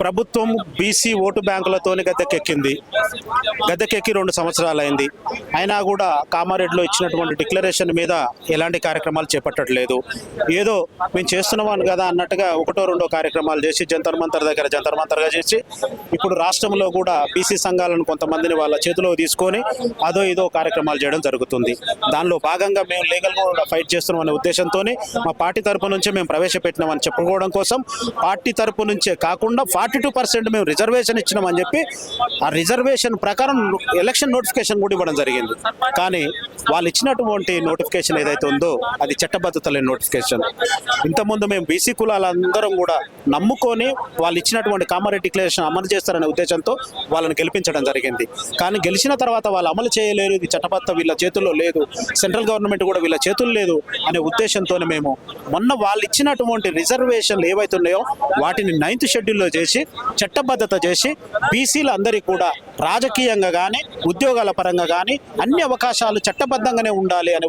ప్రభుత్వం BC vote బ్యాంకులతోనే గద్దెకెక్కింది. గద్దెకెక్కి రెండు సంవత్సరాలు అయింది అయినా కూడా కామారెడ్డిలో ఇచ్చినటువంటి డిక్లరేషన్ మీద ఎలాంటి కార్యక్రమాలు చేపట్టట్లేదు. ఏదో మేము చేస్తున్నామని కదా అన్నట్టుగా ఒకటో రెండో కార్యక్రమాలు చేసి జంతర్ మంతర్ దగ్గర జంతర్ మంతర్గా చేసి ఇప్పుడు రాష్ట్రంలో కూడా బీసీ సంఘాలను కొంతమందిని వాళ్ళ చేతిలో తీసుకొని అదో ఇదో కార్యక్రమాలు చేయడం జరుగుతుంది. దానిలో భాగంగా మేము లీగల్గా కూడా ఫైట్ చేస్తున్నాం అనే ఉద్దేశంతో మా పార్టీ తరపు నుంచే మేము ప్రవేశపెట్టినామని చెప్పుకోవడం కోసం పార్టీ తరపు నుంచే కాకుండా ఫార్టీ టూ పర్సెంట్ మేము రిజర్వేషన్ ఇచ్చినామని చెప్పి ఆ రిజర్వేషన్ ప్రకారం ఎలక్షన్ నోటిఫికేషన్ కూడా ఇవ్వడం జరిగింది. కానీ వాళ్ళు ఇచ్చినటువంటి నోటిఫికేషన్ ఏదైతే ఉందో అది చట్టబద్ధత లేని నోటిఫికేషన్. ఇంతకుముందు మేము బీసీ కులాలందరం కూడా నమ్ముకొని వాళ్ళు ఇచ్చినటువంటి కామారెడ్డి డిక్లరేషన్ అమలు చేస్తారనే ఉద్దేశంతో వాళ్ళని గెలిపించడం జరిగింది. కానీ గెలిచిన తర్వాత వాళ్ళు అమలు చేయలేరు ఇది చట్టబద్ధ వీళ్ళ చేతుల్లో లేదు సెంట్రల్ గవర్నమెంట్ కూడా వీళ్ళ చేతుల్లో లేదు అనే ఉద్దేశంతోనే మేము మొన్న వాళ్ళు ఇచ్చినటువంటి రిజర్వేషన్లు ఏవైతే ఉన్నాయో వాటిని నైన్త్ షెడ్యూల్లో చేసి చట్టబద్ధత చేసి బీసీలందరికీ కూడా రాజకీయంగా కానీ ఉద్యోగాల పరంగా కానీ అన్ని అవకాశాలు చట్టబద్ధంగానే ఉండాలి అని